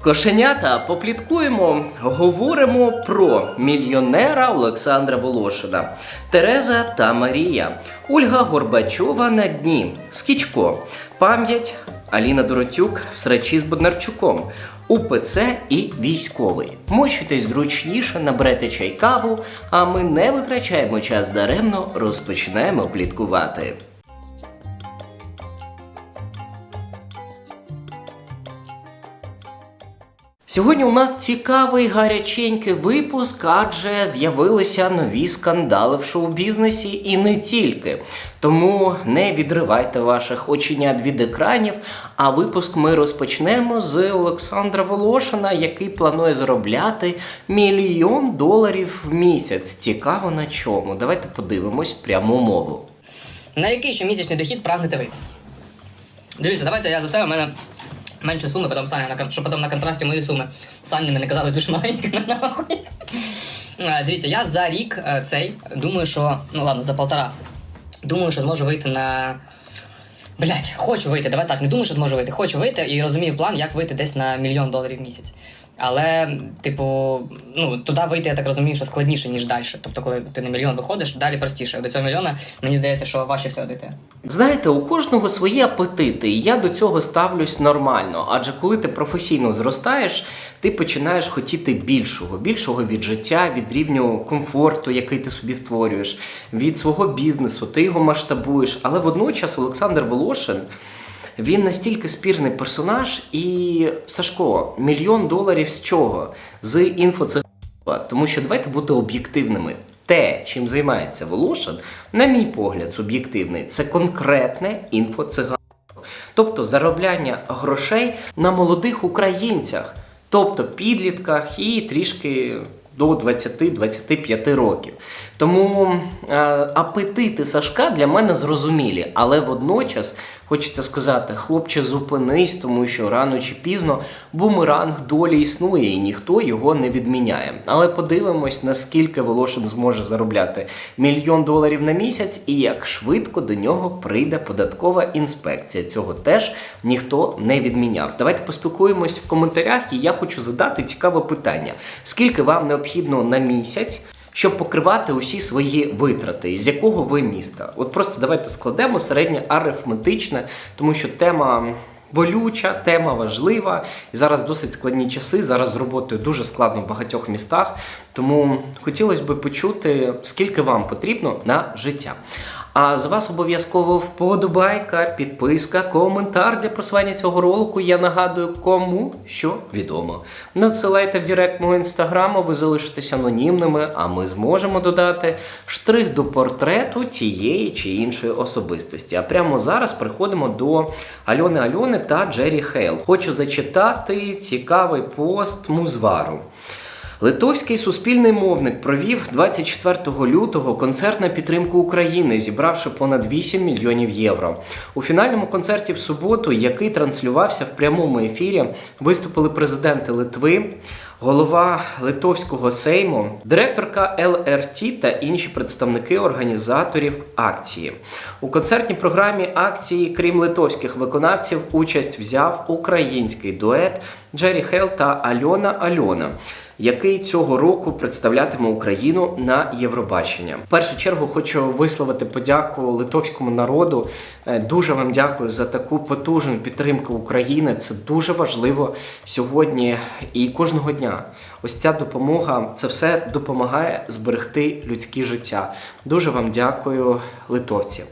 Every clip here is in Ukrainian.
Кошенята попліткуємо, говоримо про мільйонера Олександра Волошина, Тереза та Марія, Ольга Горбачова на дні, Скічко, пам'ять Аліна Доротюк в срачі з Боднарчуком, УПЦ і військовий. Мощуйтесь зручніше, наберете чай каву, а ми не витрачаємо час даремно, розпочинаємо пліткувати. Сьогодні у нас цікавий гаряченький випуск, адже з'явилися нові скандали в шоу-бізнесі і не тільки. Тому не відривайте ваших оченят від екранів. А випуск ми розпочнемо з Олександра Волошина, який планує заробляти мільйон доларів в місяць. Цікаво на чому. Давайте подивимось пряму мову. На який щомісячний дохід прагнете ви? Дивіться, давайте я за себе, в мене менше суми, потім Саня, на щоб потім на контрасті мої суми Санями не казались дуже маленькими, нахуй. Е, Дивіться, я за рік е, цей думаю, що. Ну ладно, за полтора. Думаю, що зможу вийти на. Блять, хочу вийти. Давай так, не думаю, що зможу вийти. Хочу вийти і розумію план, як вийти десь на мільйон доларів в місяць. Але, типу, ну, туди вийти, я так розумію, що складніше, ніж далі. Тобто, коли ти на мільйон виходиш, далі простіше. До цього мільйона мені здається, що важче всього дійти. Знаєте, у кожного свої апетити, і я до цього ставлюсь нормально. Адже коли ти професійно зростаєш, ти починаєш хотіти більшого, більшого від життя, від рівню комфорту, який ти собі створюєш, від свого бізнесу, ти його масштабуєш. Але водночас Олександр Волошин. Він настільки спірний персонаж, і Сашко, мільйон доларів з чого? З інфоциганства. Тому що давайте бути об'єктивними. Те, чим займається Волошин, на мій погляд, суб'єктивний, це конкретне інфоциганство. Тобто заробляння грошей на молодих українцях, тобто підлітках і трішки до 20-25 років. Тому е, апетити Сашка для мене зрозумілі, але водночас хочеться сказати: хлопче, зупинись, тому що рано чи пізно бумеранг долі існує і ніхто його не відміняє. Але подивимось, наскільки Волошин зможе заробляти мільйон доларів на місяць і як швидко до нього прийде податкова інспекція. Цього теж ніхто не відміняв. Давайте поспілкуємось в коментарях, і я хочу задати цікаве питання: скільки вам необхідно на місяць? Щоб покривати усі свої витрати, з якого ви міста? От просто давайте складемо середнє арифметичне, тому що тема болюча, тема важлива. І зараз досить складні часи. Зараз з роботою дуже складно в багатьох містах. Тому хотілося б почути, скільки вам потрібно на життя. А з вас обов'язково вподобайка, підписка, коментар для просування цього ролику. Я нагадую, кому що відомо. Надсилайте в директ мого інстаграму, ви залишитесь анонімними, а ми зможемо додати штрих до портрету тієї чи іншої особистості. А прямо зараз приходимо до Альони Альони та Джері Хейл. Хочу зачитати цікавий пост Музвару. Литовський суспільний мовник провів 24 лютого концерт на підтримку України, зібравши понад 8 мільйонів євро. У фінальному концерті в суботу, який транслювався в прямому ефірі, виступили президенти Литви. Голова Литовського сейму, директорка ЛРТ та інші представники організаторів акції. У концертній програмі акції, крім литовських виконавців, участь взяв український дует Джері Хел та Альона Альона який цього року представлятиме Україну на Євробачення. В першу чергу хочу висловити подяку литовському народу. Е, Дуже вам дякую за таку потужну підтримку України. Це дуже важливо сьогодні і кожного дня. Ось ця допомога, це все допомагає зберегти людські життя. Дуже вам дякую, литовці.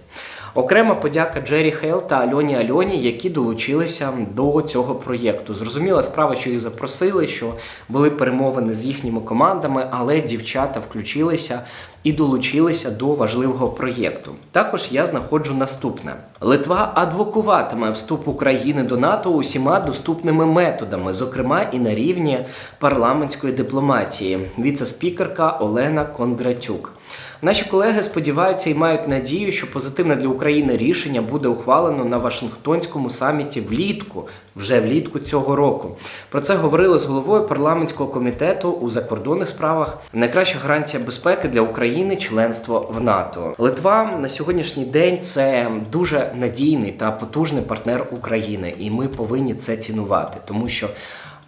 Окрема подяка Джері Хейл та Альоні Альоні, які долучилися до цього проєкту. Зрозуміла справа, що їх запросили, що були перемовини з їхніми командами, але дівчата включилися і долучилися до важливого проєкту. Також я знаходжу наступне: Литва адвокуватиме вступ України до НАТО усіма доступними методами, зокрема і на рівні парламентської дипломатії. Віце-спікерка Олена Кондратюк. Наші колеги сподіваються і мають надію, що позитивне для України рішення буде ухвалено на Вашингтонському саміті влітку, вже влітку цього року. Про це говорили з головою парламентського комітету у закордонних справах. Найкраща гарантія безпеки для України членство в НАТО. Литва на сьогоднішній день це дуже надійний та потужний партнер України, і ми повинні це цінувати, тому що.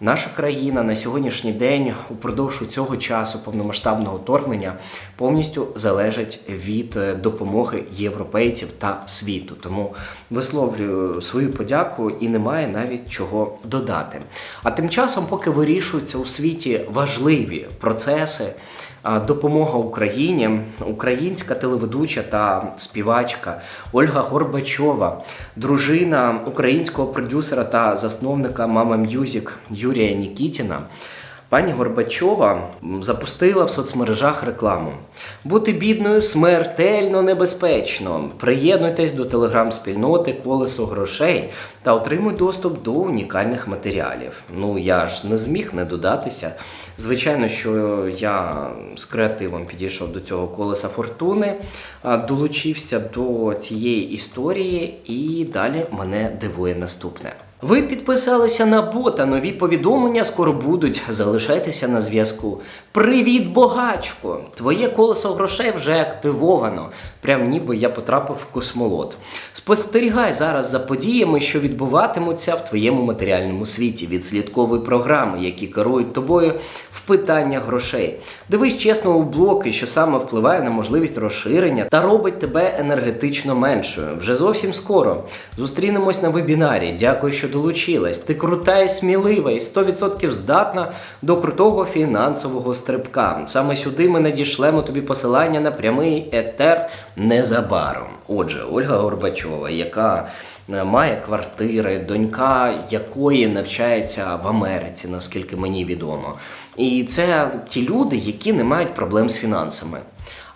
Наша країна на сьогоднішній день упродовж цього часу повномасштабного вторгнення повністю залежить від е, допомоги європейців та світу. Тому висловлюю свою подяку і немає навіть чого додати. А тим часом, поки вирішуються у світі важливі процеси. Допомога Україні, українська телеведуча та співачка Ольга Горбачова, дружина українського продюсера та засновника Мама М'юзік Юрія Нікітіна. Пані Горбачова запустила в соцмережах рекламу. Бути бідною смертельно небезпечно. Приєднуйтесь до телеграм-спільноти Колесо грошей та отримуй доступ до унікальних матеріалів. Ну я ж не зміг не додатися. Звичайно, що я з креативом підійшов до цього колеса фортуни, долучився до цієї історії, і далі мене дивує наступне. Ви підписалися на бота. Нові повідомлення скоро будуть. Залишайтеся на зв'язку. Привіт, богачко! Твоє колесо грошей вже активовано. Прям ніби я потрапив в космолот. Спостерігай зараз за подіями, що відбуватимуться в твоєму матеріальному світі. Відслідковуй програми, які керують тобою в питаннях грошей. Дивись чесно у блоки, що саме впливає на можливість розширення та робить тебе енергетично меншою. Вже зовсім скоро. Зустрінемось на вебінарі. Дякую, що долучилась. Ти крута і смілива, і 100% здатна до крутого фінансового стрибка. Саме сюди ми надішлемо тобі посилання на прямий етер незабаром. Отже, Ольга Горбачова, яка е, має квартири, донька якої навчається в Америці, наскільки мені відомо. І це ті люди, які не мають проблем з фінансами.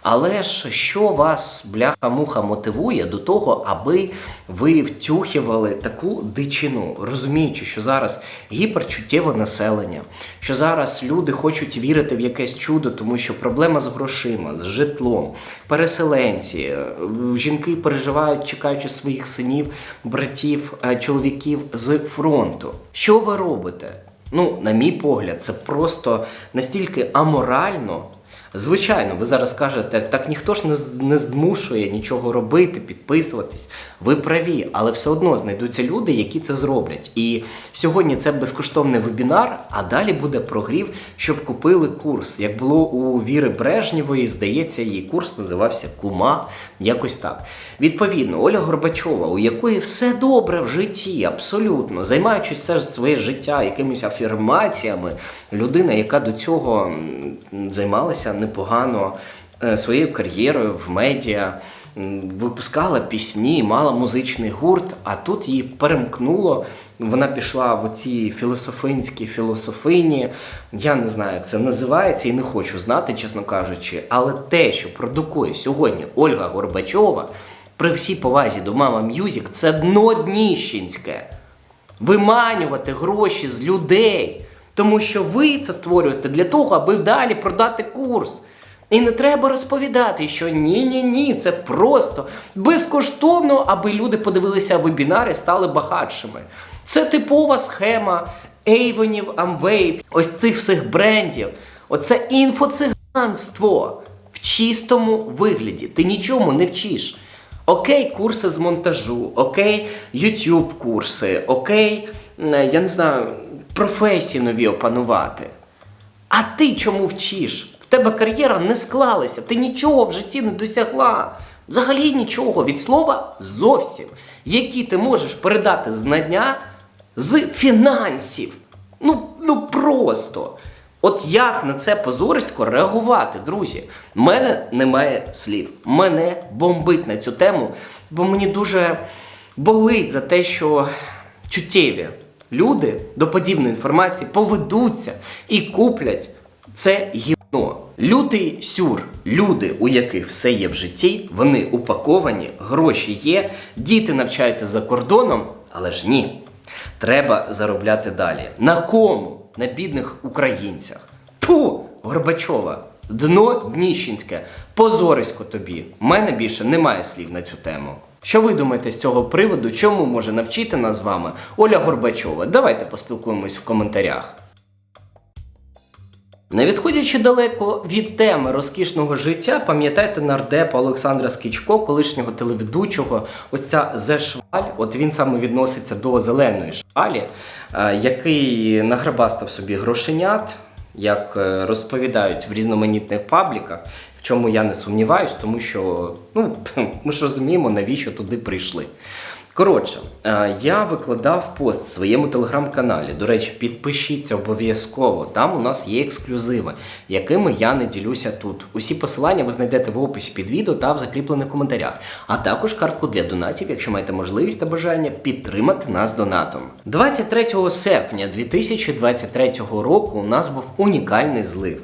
Але ж що вас, бляха-муха, мотивує до того, аби ви втюхували таку дичину, розуміючи, що зараз гіперчуттєве населення, що зараз люди хочуть вірити в якесь чудо, тому що проблема з грошима, з житлом, переселенці, е, жінки переживають, чекаючи своїх синів, братів, е, чоловіків з фронту. Що ви робите? Ну, на мій погляд, це просто настільки аморально. Звичайно, ви зараз кажете, так ніхто ж не, не змушує нічого робити, підписуватись. Ви праві, але все одно знайдуться люди, які це зроблять. І сьогодні це безкоштовний вебінар, а далі буде прогрів, щоб купили курс. Як було у Віри Брежнєвої, здається, її курс називався Кума. Якось так. Відповідно, Оля Горбачова, у якої все добре в житті, абсолютно, займаючись все ж своє життя якимись афірмаціями, людина, яка до цього займалася непогано е, своєю кар'єрою в медіа, випускала пісні, мала музичний гурт, а тут її перемкнуло. Вона пішла в оці філософинські філософині. Я не знаю, як це називається, і не хочу знати, чесно кажучи. Але те, що продукує сьогодні Ольга Горбачова, при всій повазі до мама М'юзік, це дно дніщенське виманювати гроші з людей, тому що ви це створюєте для того, аби далі продати курс. І не треба розповідати, що ні, ні, це просто безкоштовно, аби люди подивилися вебінари, стали багатшими. Це типова схема Ейвонів, Амвейв, ось цих всіх брендів. Оце інфоциганство в чистому вигляді. Ти нічому не вчиш. Окей, курси з монтажу, окей, YouTube курси, окей, я не знаю, професії нові опанувати. А ти чому вчиш? В тебе кар'єра не склалася, ти нічого в житті не досягла. Взагалі нічого від слова зовсім, які ти можеш передати знання з фінансів. Ну, ну просто. От як на це позорисько реагувати, друзі? У мене немає слів. Мене бомбить на цю тему, бо мені дуже болить за те, що чуттєві люди до подібної інформації поведуться і куплять це гівно. Лютий сюр, люди, у яких все є в житті, вони упаковані, гроші є, діти навчаються за кордоном, але ж ні. Треба заробляти далі. На кому? На бідних українцях. Ту, Горбачова, дно Дніщенське, позорисько тобі. У мене більше немає слів на цю тему. Що ви думаєте з цього приводу? Чому може навчити нас з вами Оля Горбачова? Давайте поспілкуємось в коментарях. Не відходячи далеко від теми розкішного життя, пам'ятаєте нардепа Олександра Скічко, колишнього телеведучого, ось ця зе шваль, от він саме відноситься до зеленої швалі, е, який награбастав собі грошенят, як е, розповідають в різноманітних пабліках, в чому я не сумніваюсь, тому що ну, ми ж розуміємо, навіщо туди прийшли. Коротше, е, я викладав пост в своєму телеграм-каналі. До речі, підпишіться обов'язково. Там у нас є ексклюзиви, якими я не ділюся тут. Усі посилання ви знайдете в описі під відео та в закріплених коментарях. А також картку для донатів, якщо маєте можливість та бажання підтримати нас донатом. 23 серпня 2023 року у нас був унікальний злив.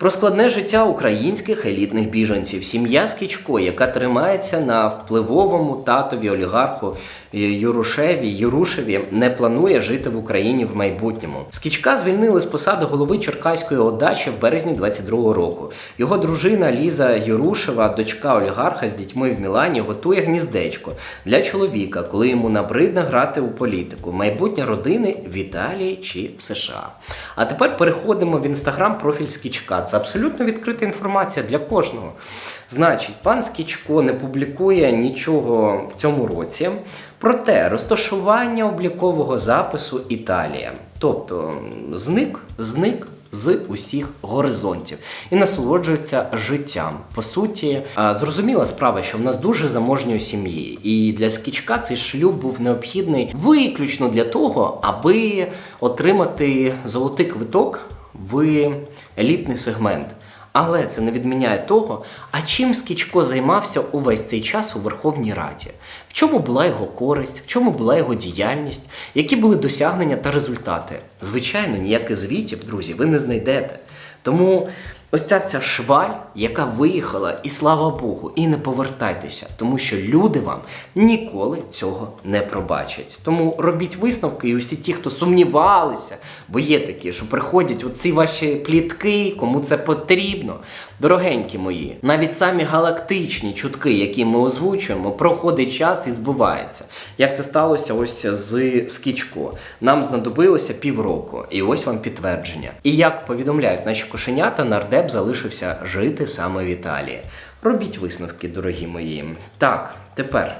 Про складне життя українських елітних біженців, сім'я Скічко, яка тримається на впливовому татові олігарху Юрушеві, Юрушеві, не планує жити в Україні в майбутньому. Скічка звільнили з посади голови Черкаської ОДА в березні 22-го року. Його дружина Ліза Юрушева, дочка олігарха з дітьми в Мілані, готує гніздечко для чоловіка, коли йому набридне грати у політику. Майбутнє родини в Італії чи в США. А тепер переходимо в інстаграм профіль Скічка. Це абсолютно відкрита інформація для кожного. Значить, пан Скічко не публікує нічого в цьому році. Проте розташування облікового запису Італія. Тобто зник, зник з усіх горизонтів і насолоджується життям. По суті, зрозуміла справа, що в нас дуже заможньої сім'ї, і для скічка цей шлюб був необхідний виключно для того, аби отримати золотий квиток в елітний сегмент. Але це не відміняє того, а чим Скічко займався увесь цей час у Верховній Раді. В чому була його користь, в чому була його діяльність, які були досягнення та результати. Звичайно, ніяких звітів, друзі, ви не знайдете. Тому ось ця вся шваль, яка виїхала, і слава Богу, і не повертайтеся, тому що люди вам ніколи цього не пробачать. Тому робіть висновки, і усі ті, хто сумнівалися, бо є такі, що приходять оці ваші плітки, кому це потрібно. Дорогенькі мої, навіть самі галактичні чутки, які ми озвучуємо, проходить час і збуваються. Як це сталося ось з Скічко. Нам знадобилося півроку, і ось вам підтвердження. І як повідомляють наші кошенята, нардеп залишився жити саме в Італії. Робіть висновки, дорогі мої. Так, тепер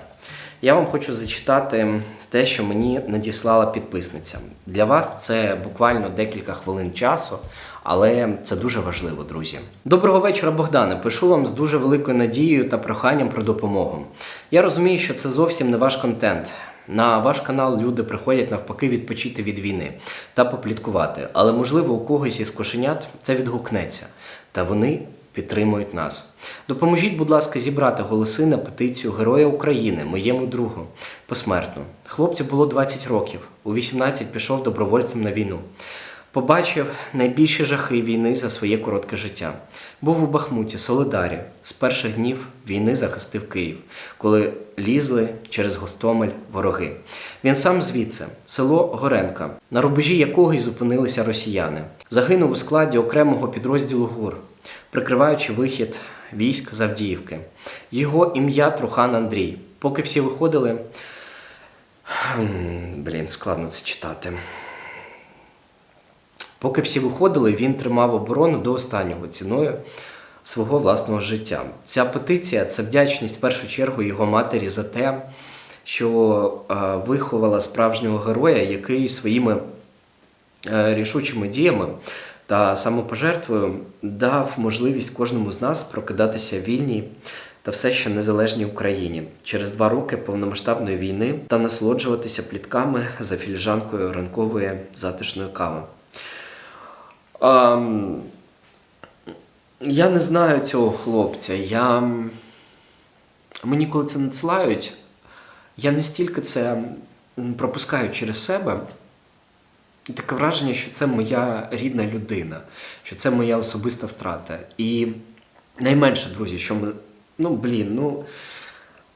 я вам хочу зачитати те, що мені надіслала підписниця. Для вас це буквально декілька хвилин часу, але це дуже важливо, друзі. Доброго вечора, Богдане. Пишу вам з дуже великою надією та проханням про допомогу. Я розумію, що це зовсім не ваш контент. На ваш канал люди приходять навпаки відпочити від війни та попліткувати. Але можливо у когось із кошенят це відгукнеться, та вони підтримують нас. Допоможіть, будь ласка, зібрати голоси на петицію Героя України, моєму другу, посмертно. Хлопцю було 20 років. У 18 пішов добровольцем на війну. Побачив найбільші жахи війни за своє коротке життя. Був у Бахмуті, Солидарі. З перших днів війни захистив Київ, коли лізли через Гостомель вороги. Він сам звідси, село Горенка, на рубежі якого й зупинилися росіяни. Загинув у складі окремого підрозділу ГУР, прикриваючи вихід військ з Авдіївки. Його ім'я Трухан Андрій. Поки всі виходили. Блін, складно це читати. Поки всі виходили, він тримав оборону до останнього ціною свого власного життя. Ця петиція це вдячність в першу чергу його матері за те, що е, виховала справжнього героя, який своїми е, рішучими діями та самопожертвою дав можливість кожному з нас прокидатися вільній та все ще незалежній Україні через два роки повномасштабної війни та насолоджуватися плітками за філіжанкою ранкової затишної кави. Ам, я не знаю цього хлопця. Я... Мені коли це надсилають, я не стільки це пропускаю через себе. І Таке враження, що це моя рідна людина, що це моя особиста втрата. І найменше, друзі, що ми. Ну, блін, ну.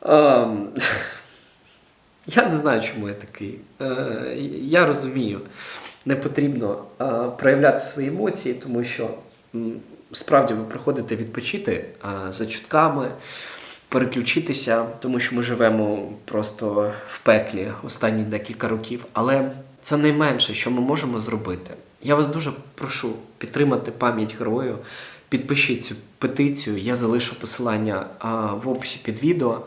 ам, я не знаю, чому я такий. Е, я розумію, не потрібно е, проявляти свої емоції, тому що м, справді ви приходите відпочити е, за чутками, переключитися, тому що ми живемо просто в пеклі останні декілька років. Але це найменше, що ми можемо зробити. Я вас дуже прошу підтримати пам'ять герою. Підпишіть цю петицію. Я залишу посилання а, в описі під відео,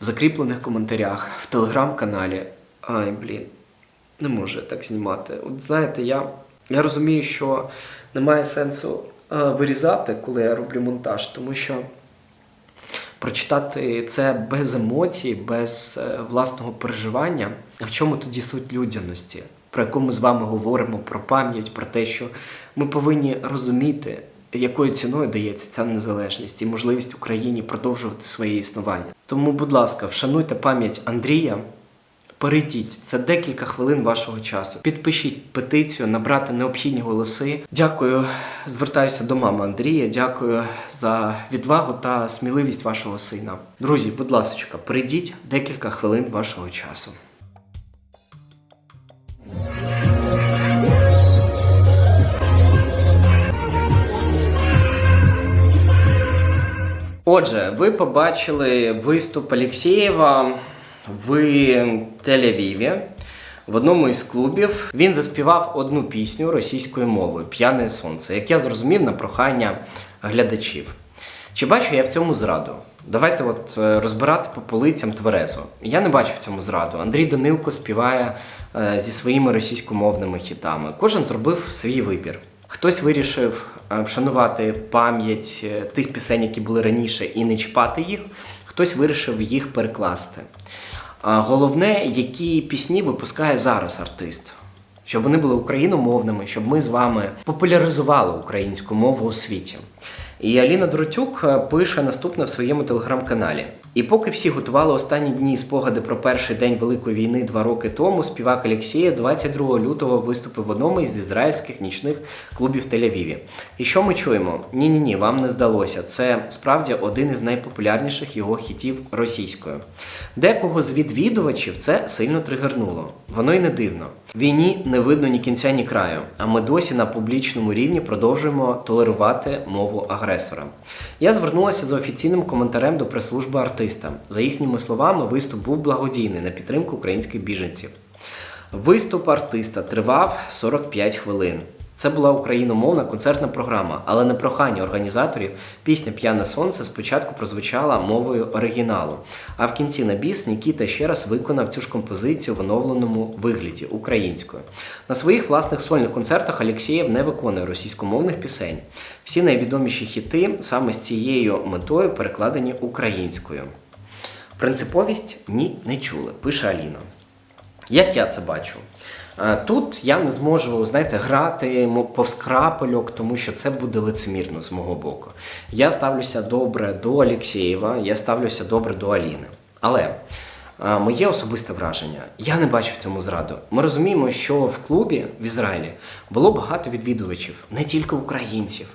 в закріплених коментарях, в телеграм-каналі. Ай, блін, не можу так знімати. От знаєте, я, я розумію, що немає сенсу а, вирізати, коли я роблю монтаж, тому що прочитати це без емоцій, без е, власного переживання. А в чому тоді суть людяності, про яку ми з вами говоримо, про пам'ять, про те, що ми повинні розуміти, якою ціною дається ця незалежність і можливість Україні продовжувати своє існування. Тому, будь ласка, вшануйте пам'ять Андрія. Перейдіть, це декілька хвилин вашого часу. Підпишіть петицію, набрати необхідні голоси. Дякую, звертаюся до мами Андрія. Дякую за відвагу та сміливість вашого сина. Друзі, будь ласка, перейдіть декілька хвилин вашого часу. Отже, ви побачили виступ Алєксєєва в Тель-Авіві в одному із клубів. Він заспівав одну пісню російською мовою П'яне сонце, як я зрозумів на прохання глядачів. Чи бачу я в цьому зраду? Давайте от е, розбирати по полицям тверезо. Я не бачу в цьому зраду. Андрій Данилко співає е, зі своїми російськомовними хітами. Кожен зробив свій вибір. Хтось вирішив е, вшанувати пам'ять тих пісень, які були раніше, і не чіпати їх, хтось вирішив їх перекласти. А головне, які пісні випускає зараз артист, щоб вони були україномовними, щоб ми з вами популяризували українську мову у світі. І Аліна Друтюк е, пише наступне в своєму телеграм-каналі. І поки всі готували останні дні спогади про перший день Великої війни два роки тому, співак Олексія 22 лютого виступив в одному із ізраїльських нічних клубів в Тель-Авіві. І що ми чуємо? Ні, ні, ні, вам не здалося. Це справді один із найпопулярніших його хітів російською. Декого з відвідувачів це сильно тригернуло. Воно й не дивно. Війні не видно ні кінця, ні краю. А ми досі на публічному рівні продовжуємо толерувати мову агресора. Я звернулася за офіційним коментарем до прес-служби артиста. За їхніми словами, виступ був благодійний на підтримку українських біженців. Виступ артиста тривав 45 хвилин. Це була україномовна концертна програма, але на прохання організаторів пісня П'яне сонце спочатку прозвучала мовою оригіналу. А в кінці на біс Нікіта ще раз виконав цю ж композицію в оновленому вигляді українською. На своїх власних сольних концертах Алєксєєв не виконує російськомовних пісень. Всі найвідоміші хіти саме з цією метою перекладені українською. Принциповість ні не чули, пише Аліна. Як я це бачу? Е, Тут я не зможу, знаєте, грати повз крапельок, тому що це буде лицемірно з мого боку. Я ставлюся добре до Олексєєва, я ставлюся добре до Аліни. Але е, моє особисте враження, я не бачу в цьому зраду. Ми розуміємо, що в клубі в Ізраїлі було багато відвідувачів, не тільки українців.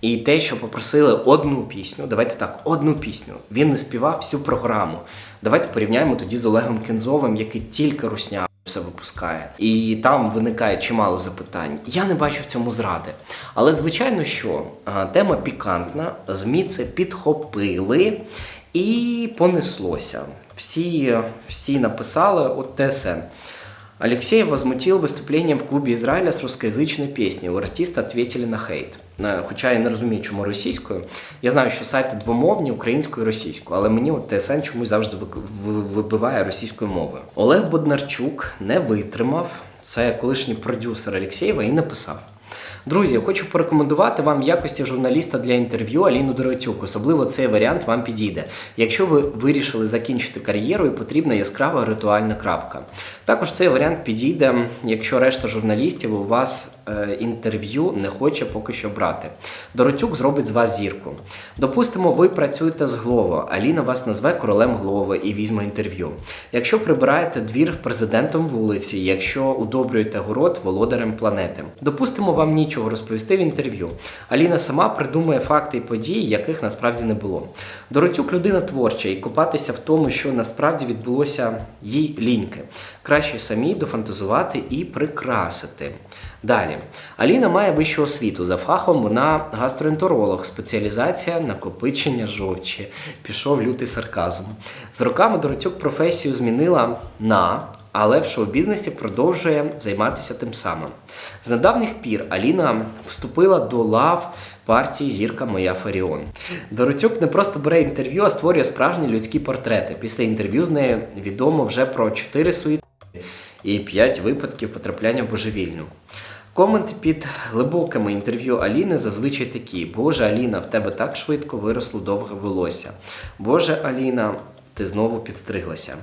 І те, що попросили одну пісню, давайте так, одну пісню. Він не співав всю програму. Давайте порівняємо тоді з Олегом Кензовим, який тільки русня все випускає. І там виникає чимало запитань. Я не бачу в цьому зради. Але звичайно, що тема пікантна, ЗМІ це підхопили і понеслося. Всі, всі написали от ТСН. Алексеев возмутил выступлением в клубі Израиля з русскоязычной песни. У артиста ответили на хейт. Хоча я не розумію, чому російською. Я знаю, що сайти двомовні українською і російською, але мені от ТСН чомусь завжди вибиває російською мовою. Олег Боднарчук не витримав. Це колишній продюсер Алексєєва і написав. Друзі, хочу порекомендувати вам якості журналіста для інтерв'ю Аліну Доротюк. Особливо цей варіант вам підійде. Якщо ви вирішили закінчити кар'єру і потрібна яскрава ритуальна крапка. Також цей варіант підійде, якщо решта журналістів у вас е, інтерв'ю не хоче поки що брати. Доротюк зробить з вас зірку. Допустимо, ви працюєте з Глово. Аліна вас назве королем Глово і візьме інтерв'ю. Якщо прибираєте двір президентом вулиці, якщо удобрюєте город володарем планети. Допустимо, вам нічого розповісти в інтерв'ю. Аліна сама придумає факти і події, яких насправді не було. Доротюк людина творча, і копатися в тому, що насправді відбулося їй ліньки. Краще самі дофантазувати і прикрасити. Далі. Аліна має вищу освіту. За фахом вона гастроентеролог, спеціалізація накопичення жовчі. Пішов лютий сарказм. З роками Доротюк професію змінила на але в шоу-бізнесі продовжує займатися тим самим. З недавніх пір Аліна вступила до лав партії Зірка Моя Фаріон. Дороцюк не просто бере інтерв'ю, а створює справжні людські портрети. Після інтерв'ю з нею відомо вже про чотири суїти і 5 випадків потрапляння в божевільню. Коменти під глибокими інтерв'ю Аліни зазвичай такі: Боже, Аліна, в тебе так швидко виросло довге волосся. Боже, Аліна, ти знову підстриглася.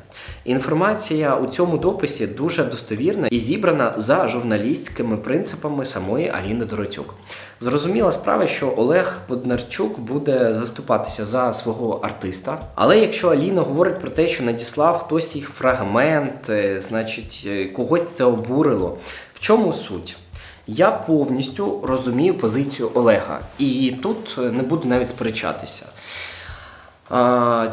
Інформація у цьому дописі дуже достовірна і зібрана за журналістськими принципами самої Аліни Доротюк. Зрозуміла справа, що Олег Боднарчук буде заступатися за свого артиста. Але якщо Аліна говорить про те, що надіслав хтось їх фрагмент, е, значить е, когось це обурило. В чому суть? Я повністю розумію позицію Олега, і тут е, не буду навіть сперечатися.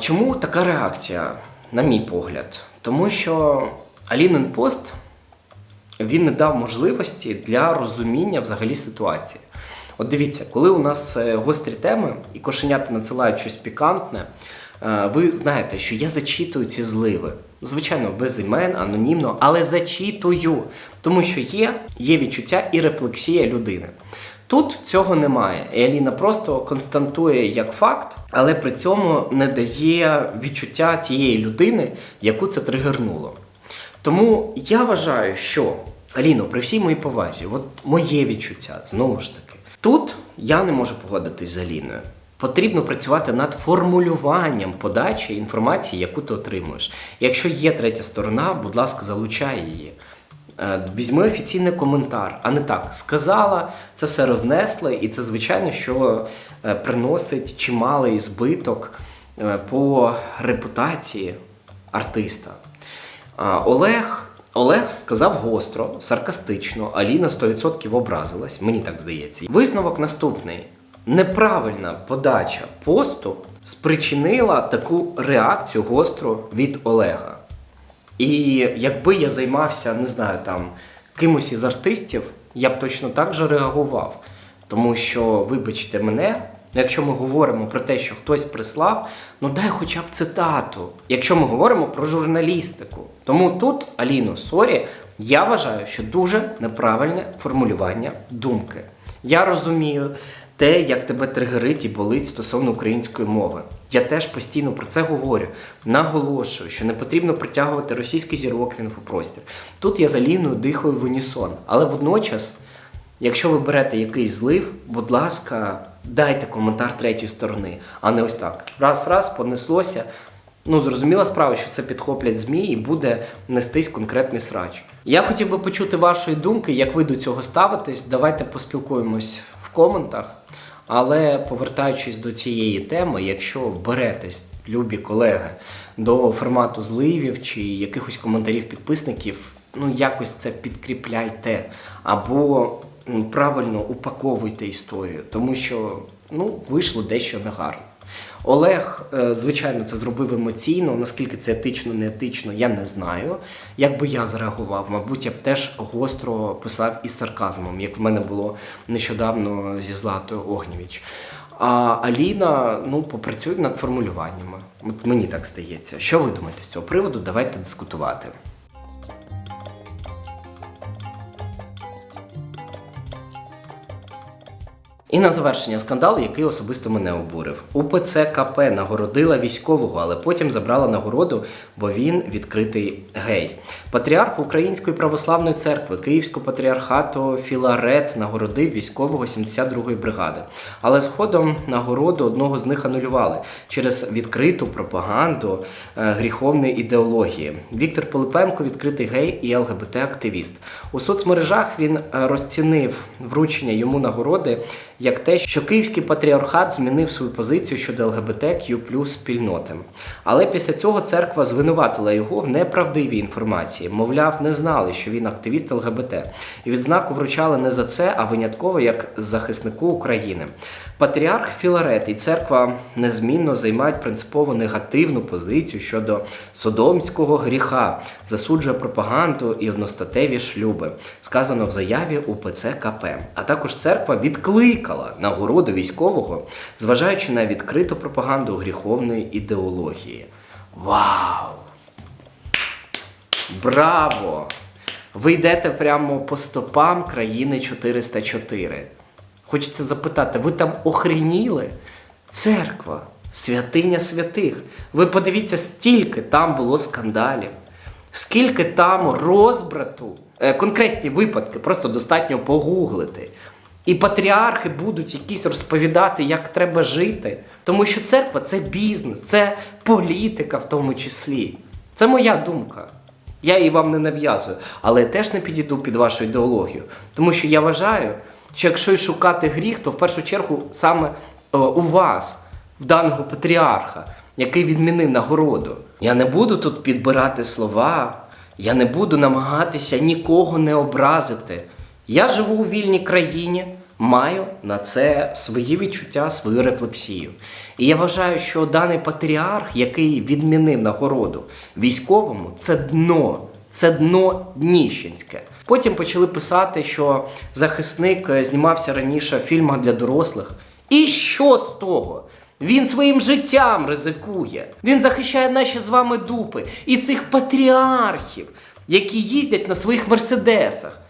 Чому така реакція, на мій погляд? Тому що Алінин пост він не дав можливості для розуміння взагалі ситуації. От дивіться, коли у нас е, гострі теми і кошенята надсилають щось пікантне, е, ви знаєте, що я зачитую ці зливи. Звичайно, без імен, анонімно, але зачитую, тому що є, є відчуття і рефлексія людини. Тут цього немає. І Аліна просто константує як факт, але при цьому не дає відчуття тієї людини, яку це тригернуло. Тому я вважаю, що Аліно, при всій моїй повазі, от моє відчуття, знову ж таки, тут я не можу погодитись з Аліною. Потрібно працювати над формулюванням подачі інформації, яку ти отримуєш. Якщо є третя сторона, будь ласка, залучай її. Е, Візьми офіційний коментар, а не так. Сказала, це все рознесли, і це звичайно, що е, приносить чималий збиток е, по репутації артиста. Олег, Олег сказав гостро, саркастично, Аліна 100% образилась, мені так здається. Висновок наступний: неправильна подача посту спричинила таку реакцію гостру від Олега. І якби я займався, не знаю, там кимось із артистів, я б точно так же реагував. Тому що, вибачте мене, якщо ми говоримо про те, що хтось прислав, ну дай хоча б цитату. Якщо ми говоримо про журналістику. Тому тут, Аліно, сорі, я вважаю, що дуже неправильне формулювання думки. Я розумію те, як тебе тригерить і болить стосовно української мови. Я теж постійно про це говорю. Наголошую, що не потрібно притягувати російський зірок в інфопростір. Тут я за Аліною дихаю в унісон. Але водночас, якщо ви берете якийсь злив, будь ласка, дайте коментар третьої сторони, а не ось так. Раз-раз понеслося. Ну, зрозуміла справа, що це підхоплять ЗМІ і буде нестись конкретний срач. Я хотів би почути вашої думки, як ви до цього ставитесь. Давайте поспілкуємось в коментах. Але повертаючись до цієї теми, якщо беретесь, любі колеги, до формату зливів чи якихось коментарів підписників, ну якось це підкріпляйте або правильно упаковуйте історію, тому що ну, вийшло дещо негарно. Олег, е, звичайно, це зробив емоційно. Наскільки це етично, не етично, я не знаю. Як би я зреагував, мабуть, я б теж гостро писав із сарказмом, як в мене було нещодавно зі Златою Огнєвіч. А Аліна ну, попрацює над формулюваннями. От мені так здається. Що ви думаєте з цього приводу? Давайте дискутувати. І на завершення скандал, який особисто мене обурив. УПЦ КП нагородила військового, але потім забрала нагороду, бо він відкритий гей. Патріарх Української православної церкви Київського патріархату Філарет нагородив військового 72-ї бригади. Але згодом нагороду одного з них анулювали через відкриту пропаганду е, гріховної ідеології. Віктор Пилипенко відкритий гей і ЛГБТ-активіст. У соцмережах він е, розцінив вручення йому нагороди як те, що Київський патріархат змінив свою позицію щодо ЛГБТQ спільноти. Але після цього церква звинуватила його в неправдивій інформації. Мовляв, не знали, що він активіст ЛГБТ. І відзнаку вручали не за це, а винятково як захиснику України. Патріарх Філарет і церква незмінно займають принципово негативну позицію щодо содомського гріха, засуджує пропаганду і одностатеві шлюби, сказано в заяві УПЦ КП. А також церква відкликала нагороду військового, зважаючи на відкриту пропаганду гріховної ідеології. Вау! Браво! Ви йдете прямо по стопам країни 404. Хочеться запитати, ви там охреніли? Церква, святиня святих. Ви подивіться, стільки там було скандалів, скільки там розбрату. Е, Конкретні випадки, просто достатньо погуглити. І патріархи будуть якісь розповідати, як треба жити. Тому що церква це бізнес, це політика в тому числі. Це моя думка. Я її вам не нав'язую, але теж не підійду під вашу ідеологію. Тому що я вважаю, що якщо й шукати гріх, то в першу чергу саме е, у вас, в даного патріарха, який відмінив нагороду. Я не буду тут підбирати слова, я не буду намагатися нікого не образити. Я живу у вільній країні, маю на це свої відчуття, свою рефлексію. І я вважаю, що даний патріарх, який відмінив нагороду військовому, це дно, це дно дніщенське. Потім почали писати, що захисник е, знімався раніше в фільмах для дорослих. І що з того? Він своїм життям ризикує. Він захищає наші з вами дупи і цих патріархів, які їздять на своїх мерседесах.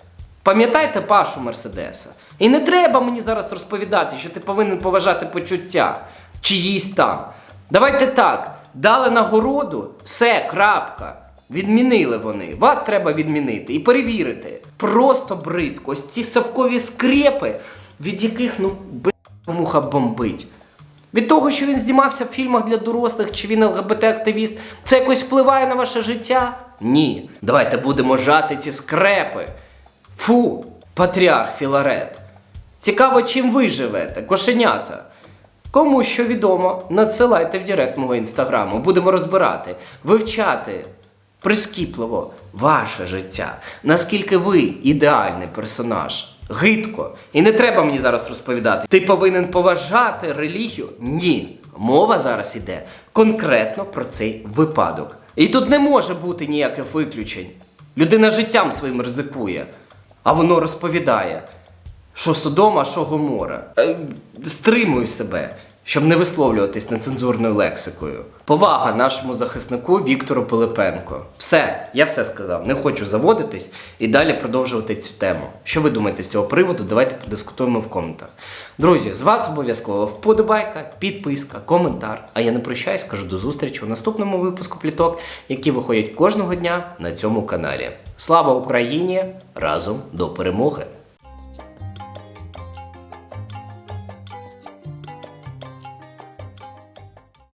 Пам'ятаєте Пашу Мерседеса? І не треба мені зараз розповідати, що ти повинен поважати почуття чиїсь там. Давайте так, дали нагороду, все, крапка. Відмінили вони. Вас треба відмінити і перевірити. Просто бридко. Ось ці совкові скрепи, від яких, ну, б**, муха бомбить. Від того, що він знімався в фільмах для дорослих, чи він ЛГБТ-активіст, це якось впливає на ваше життя? Ні. Давайте будемо жати ці скрепи. Фу, патріарх Філарет. Цікаво, чим ви живете, кошенята. Кому що відомо, надсилайте в директ мого інстаграму. Будемо розбирати, вивчати прискіпливо ваше життя. Наскільки ви ідеальний персонаж. Гидко. І не треба мені зараз розповідати. Ти повинен поважати релігію? Ні. Мова зараз іде конкретно про цей випадок. І тут не може бути ніяких виключень. Людина життям своїм ризикує, а воно розповідає, що Содома, що Гомора. Е, стримую себе, щоб не висловлюватись нецензурною лексикою. Повага нашому захиснику Віктору Пилипенко. Все, я все сказав. Не хочу заводитись і далі продовжувати цю тему. Що ви думаєте з цього приводу? Давайте подискутуємо в коментах. Друзі, з вас обов'язково вподобайка, підписка, коментар. А я не прощаюсь, кажу до зустрічі у наступному випуску пліток, які виходять кожного дня на цьому каналі. Слава Україні! Разом до перемоги!